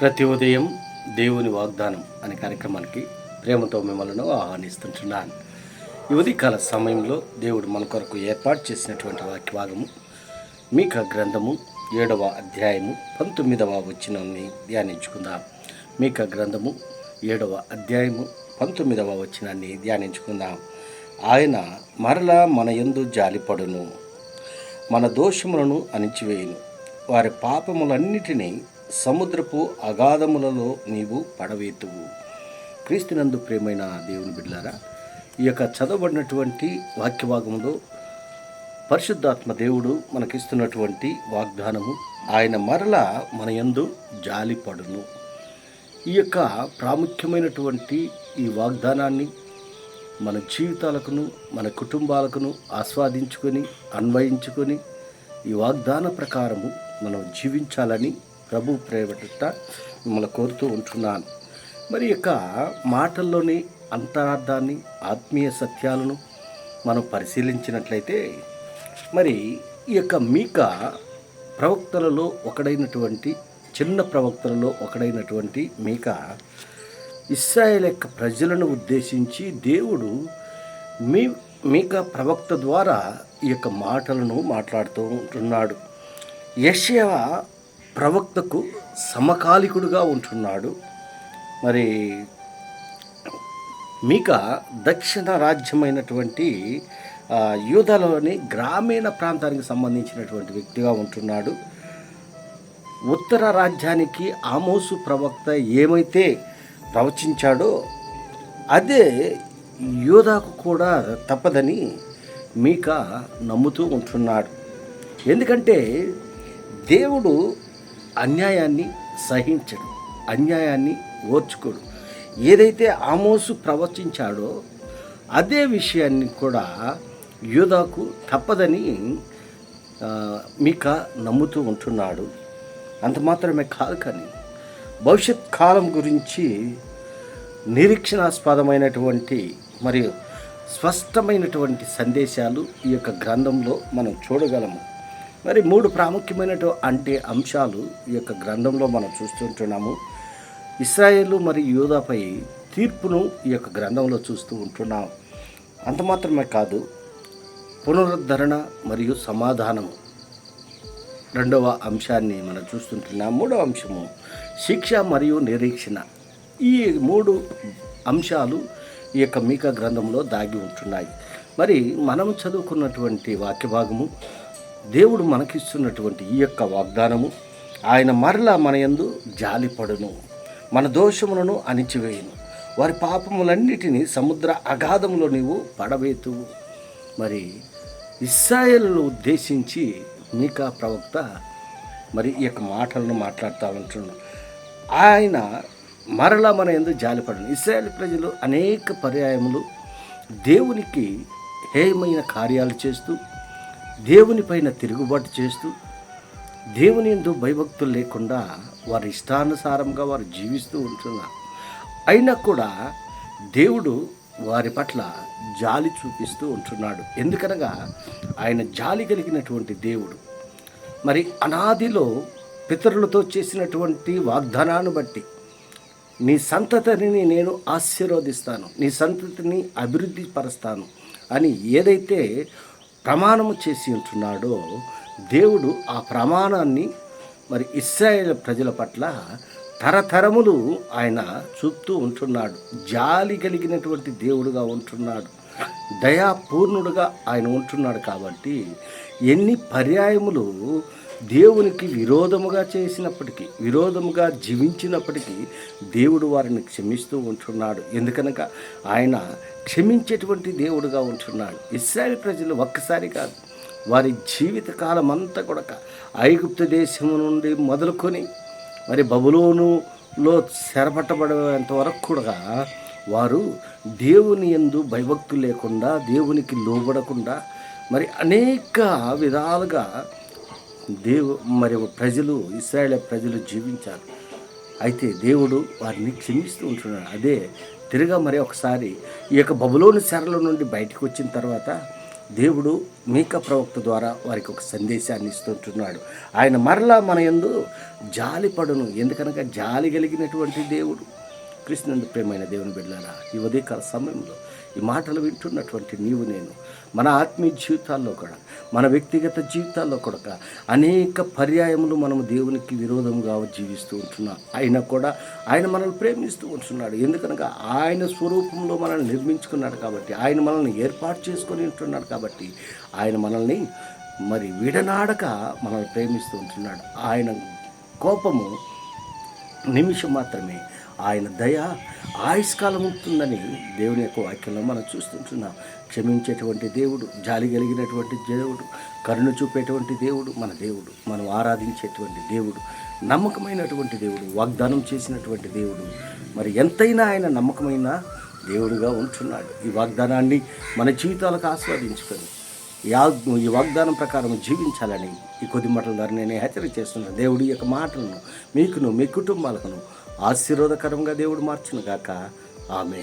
ప్రతి ఉదయం దేవుని వాగ్దానం అనే కార్యక్రమానికి ప్రేమతో మిమ్మల్ని ఆహ్వానిస్తుంటున్నాను. ఈ ఉదయకాల సమయంలో దేవుడు మన కొరకు ఏర్పాటు చేసినటువంటి వాక్యభాగము మీక గ్రంథము ఏడవ అధ్యాయము పంతొమ్మిదవ వచనాన్ని ధ్యానించుకుందాం. మీక గ్రంథము ఏడవ అధ్యాయము పంతొమ్మిదవ వచనాన్ని ధ్యానించుకుందాం. ఆయన మరలా మన యందు జాలిపడును మన దోషములను అణిచివేయును. వారి పాపములన్నిటినీ సముద్రపు అగాధములలో నీవు పడవేతువు. క్రీస్తునందు ప్రేమైన దేవుని బిడ్డారా ఈ యొక్క చదవబడినటువంటి వాక్యభాగంలో పరిశుద్ధాత్మ దేవుడు మనకిస్తున్నటువంటి వాగ్దానము ఆయన మరలా మన యందు జాలిపడును. ఈ యొక్క ప్రాముఖ్యమైనటువంటి ఈ వాగ్దానాన్ని మన జీవితాలకును మన కుటుంబాలకును ఆస్వాదించుకొని అన్వయించుకొని ఈ వాగ్దాన ప్రకారము మనం జీవించాలని ప్రభు ప్రేమట మిమ్మల్ని కోరుతూ ఉంటున్నాను. మరి ఈ యొక్క మాటల్లోని అంతరార్థాన్ని ఆత్మీయ సత్యాలను మనం పరిశీలించినట్లయితే మరి ఈ యొక్క మీక ప్రవక్తలలో ఒకడైనటువంటి చిన్న ప్రవక్తలలో ఒకడైనటువంటి మీక ఇస్రాయేల్ యొక్క ప్రజలను ఉద్దేశించి దేవుడు మీ మీక ప్రవక్త ద్వారా ఈ యొక్క మాటలను మాట్లాడుతూ ఉంటున్నాడు. యెషయా ప్రవక్తకు సమకాలికుడుగా ఉంటున్నాడు. మరి మీక దక్షిణ రాజ్యమైనటువంటి ఆ, గ్రామీణ ప్రాంతానికి సంబంధించినటువంటి వ్యక్తిగా ఉంటున్నాడు. ఉత్తర రాజ్యానికి ఆమోసు ప్రవక్త ఏమైతే ప్రవచించాడో అదే యూదాకు కూడా తప్పదని మీక నమ్ముతూ ఉంటున్నాడు. ఎందుకంటే దేవుడు అన్యాయాన్ని సహించడు అన్యాయాన్ని ఓర్చుకోడు. ఏదైతే ఆమోసు ప్రవచించాడో అదే విషయాన్ని కూడా యూదాకు తప్పదని మీక నమ్ముతూ ఉంటున్నాడు. అంత మాత్రమే కాదు కానీ భవిష్యత్ కాలం గురించి నిరీక్షణాస్పదమైనటువంటి మరియు స్పష్టమైనటువంటి సందేశాలు ఈ యొక్క గ్రంథంలో మనం చూడగలము. మరి మూడు ప్రాముఖ్యమైనటు అంటే అంశాలు ఈ యొక్క గ్రంథంలో మనం చూస్తుంటున్నాము. ఇస్రాయేలు మరియు యూదాపై తీర్పును ఈ యొక్క గ్రంథంలో చూస్తూ ఉంటున్నాం. అంత మాత్రమే కాదు పునరుద్ధరణ మరియు సమాధానము రెండవ అంశాన్ని మనం చూస్తుంటున్నాం. మూడవ అంశము శిక్ష మరియు నిరీక్షణ. ఈ మూడు అంశాలు ఈ యొక్క మీక గ్రంథంలో దాగి ఉంటున్నాయి. మరి మనం చదువుకున్నటువంటి వాక్య భాగము దేవుడు మనకిస్తున్నటువంటి ఈ యొక్క వాగ్దానము ఆయన మరలా మన యందు జాలిపడును మన దోషములను అణిచివేయును. వారి పాపములన్నిటినీ సముద్ర అగాధములో నీవు పడవేతువు మరి ఇస్రాయేలును ఉద్దేశించి మీకా ప్రవక్త మరి ఈ యొక్క మాటలను మాట్లాడుతూ ఉంటున్నాడు. ఆయన మరలా మన ఎందు జాలిపడను. ఇస్రాయేల్ ప్రజలు అనేక పర్యాయములు దేవునికి హేయమైన కార్యాలు చేస్తూ దేవునిపైన తిరుగుబాటు చేస్తూ దేవుని ఎందు భయభక్తులు లేకుండా వారి ఇష్టానుసారంగా వారు జీవిస్తూ ఉంటున్నారు. అయినా కూడా దేవుడు వారి పట్ల జాలి చూపిస్తూ ఉంటున్నాడు. ఎందుకనగా ఆయన జాలి కలిగినటువంటి దేవుడు. మరి అనాదిలో పితరులతో చేసినటువంటి వాగ్దానాన్ని బట్టి నీ సంతతిని నేను ఆశీర్వదిస్తాను నీ సంతతిని అభివృద్ధి పరుస్తాను అని ఏదైతే ప్రమాణము చేసి ఉంటున్నాడో దేవుడు ఆ ప్రమాణాన్ని మరి ఇస్రాయేల్ ప్రజల పట్ల తరతరములు ఆయన చూపుతూ ఉంటున్నాడు. జాలి కలిగినటువంటి దేవుడుగా ఉంటున్నాడు. దయాపూర్ణుడుగా ఆయన ఉంటున్నాడు కాబట్టి ఎన్ని పర్యాయములు దేవునికి విరోధముగా చేసినప్పటికీ విరోధముగా జీవించినప్పటికీ దేవుడు వారిని క్షమిస్తూ ఉంటున్నాడు. ఎందుకనగా ఆయన క్షమించేటువంటి దేవుడుగా ఉంటున్నాడు. ఇస్రాయల్ ప్రజలు ఒక్కసారి కాదు వారి జీవిత కాలం అంతా కూడా ఐగుప్తు దేశం నుండి మొదలుకొని మరి బబులోనులో చెరపట్టబడేంత వరకు కూడా వారు దేవుని ఎందు భయభక్తులు లేకుండా దేవునికి లోబడకుండా మరి అనేక విధాలుగా దేవు మరి ప్రజలు ఇస్రాయేల్ ప్రజలు జీవించారు. అయితే దేవుడు వారిని క్షమిస్తూ ఉంటున్నాడు. అదే తిరిగా మరి ఒకసారి ఈ యొక్క బబులోని శరల నుండి బయటకు వచ్చిన తర్వాత దేవుడు మీక ప్రవక్త ద్వారా వారికి ఒక సందేశాన్ని ఇస్తుంటున్నాడు. ఆయన మరలా మన యందు జాలిపడును ఎందుకనగా జాలి కలిగినటువంటి దేవుడు. కృష్ణుని ప్రేమైన దేవుని బిడ్డారా ఈ ఉదయకాల సమయంలో ఈ మాటలు వింటున్నటువంటి నీవు నేను మన ఆత్మీయ జీవితాల్లో కూడా మన వ్యక్తిగత జీవితాల్లో కూడా అనేక పర్యాయములు మనము దేవునికి విరోధంగా జీవిస్తూ ఉంటున్నాం. అయినా కూడా ఆయన మనల్ని ప్రేమిస్తూ ఉంటున్నాడు. ఎందుకనగా ఆయన స్వరూపంలో మనల్ని నిర్మించుకున్నాడు కాబట్టి ఆయన మనల్ని ఏర్పాటు చేసుకొని ఉంటున్నాడు కాబట్టి ఆయన మనల్ని మరి విడనాడక మనల్ని ప్రేమిస్తూ ఉంటున్నాడు. ఆయన కోపము నిమిషం మాత్రమే ఆయన దయ ఆయుష్కాలం ఉంటుందని దేవుని యొక్క వాక్యంలో మనం చూస్తుంటున్నాం. క్షమించేటువంటి దేవుడు జాలి కలిగినటువంటి దేవుడు కరుణ చూపేటువంటి దేవుడు మన దేవుడు మనం ఆరాధించేటువంటి దేవుడు నమ్మకమైనటువంటి దేవుడు వాగ్దానం చేసినటువంటి దేవుడు. మరి ఎంతైనా ఆయన నమ్మకమైన దేవుడుగా ఉంటున్నాడు. ఈ వాగ్దానాన్ని మన జీవితాలకు ఆస్వాదించుకొని ఈ ఈ వాగ్దానం ప్రకారం జీవించాలని ఈ కొద్ది మాటల ద్వారా నేను హెచ్చరిక చేస్తున్నాను దేవుడి యొక్క మాటలను మీకును మీ కుటుంబాలకును ఆశీర్వాదకరంగా దేవుడు మార్చును గాక ఆమె